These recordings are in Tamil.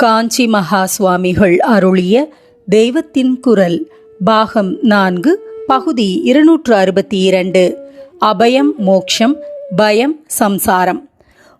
காஞ்சி மகா சுவாமிகள் அருளிய தெய்வத்தின் குரல் பாகம் நான்கு பகுதி இருநூற்று அறுபத்தி இரண்டு அபயம் மோக்ஷம் பயம் சம்சாரம்.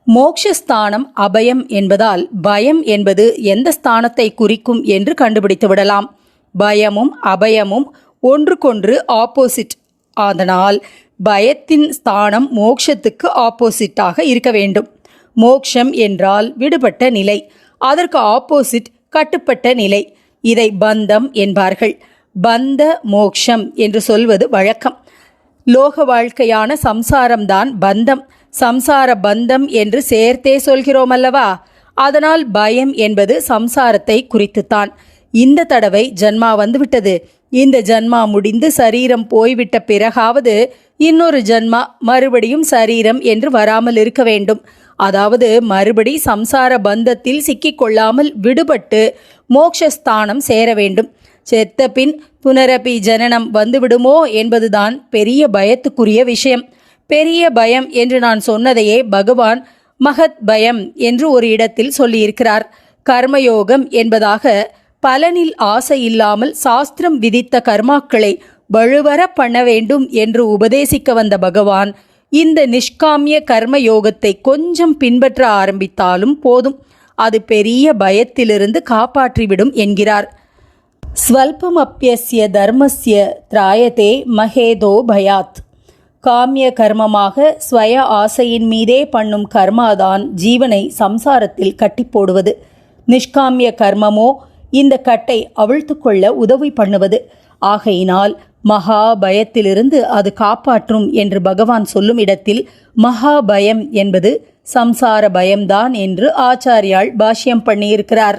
மோக்ஷஸ்தானம் அபயம் என்பதால் பயம் என்பது எந்த ஸ்தானத்தை குறிக்கும் என்று கண்டுபிடித்து விடலாம். பயமும் அபயமும் ஒன்றுக்கொன்று ஆப்போசிட் அதனால் பயத்தின் ஸ்தானம் மோக்ஷத்துக்கு ஆப்போசிட்டாக இருக்க வேண்டும். மோக்ஷம் என்றால் விடுபட்ட நிலை. அதற்கு ஆப்போசிட் கட்டுப்பட்ட நிலை. இதை பந்தம் என்பார்கள். பந்த மோக்ஷம் என்று சொல்வது வழக்கம். லோக வாழ்க்கையான சம்சாரம்தான் பந்தம். சம்சார பந்தம் என்று சேர்த்தே சொல்கிறோம் அல்லவா? அதனால் பயம் என்பது சம்சாரத்தை குறித்துத்தான். இந்த தடவை ஜன்மா வந்துவிட்டது. இந்த ஜன்மா முடிந்து சரீரம் போய்விட்ட பிறகாவது இன்னொரு ஜன்மா மறுபடியும் சரீரம் என்று வராமல் இருக்க வேண்டும். அதாவது மறுபடி சம்சார பந்தத்தில் சிக்கிக்கொள்ளாமல் விடுபட்டு மோக்ஷஸ்தானம் சேர வேண்டும். செத்த பின் புனரபி ஜனனம் வந்துவிடுமோ என்பதுதான் பெரிய பயத்துக்குரிய விஷயம். பெரிய பயம் என்று நான் சொன்னதையே பகவான் மகத் பயம் என்று ஒரு இடத்தில் சொல்லியிருக்கிறார். கர்மயோகம் என்பதாக பலனில் ஆசை இல்லாமல் சாஸ்திரம் விதித்த கர்மாக்களை வலுவர பண்ண வேண்டும் என்று உபதேசிக்க வந்த பகவான் இந்த நிஷ்காமிய கர்ம யோகத்தை கொஞ்சம் பின்பற்ற ஆரம்பித்தாலும் போதும். அது பெரிய பயத்திலிருந்து காப்பாற்றிவிடும் என்கிறார். ஸ்வல்பமப்பியசிய தர்மஸ்ய திராயதே மகேதோ பயாத். காமிய கர்மமாக ஸ்வய ஆசையின் மீதே பண்ணும் கர்மாதான் ஜீவனை சம்சாரத்தில் கட்டி போடுவது நிஷ்காமிய கர்மமோ இந்த கட்டை அவிழ்த்து கொள்ள உதவி பண்ணுவது. ஆகையினால் மகா பயத்திலிருந்து அது காப்பாற்றும் என்று பகவான் சொல்லும் இடத்தில் மகா பயம் என்பது சம்சார பயம்தான் என்று ஆச்சாரியால் பாஷ்யம் பண்ணியிருக்கிறார்.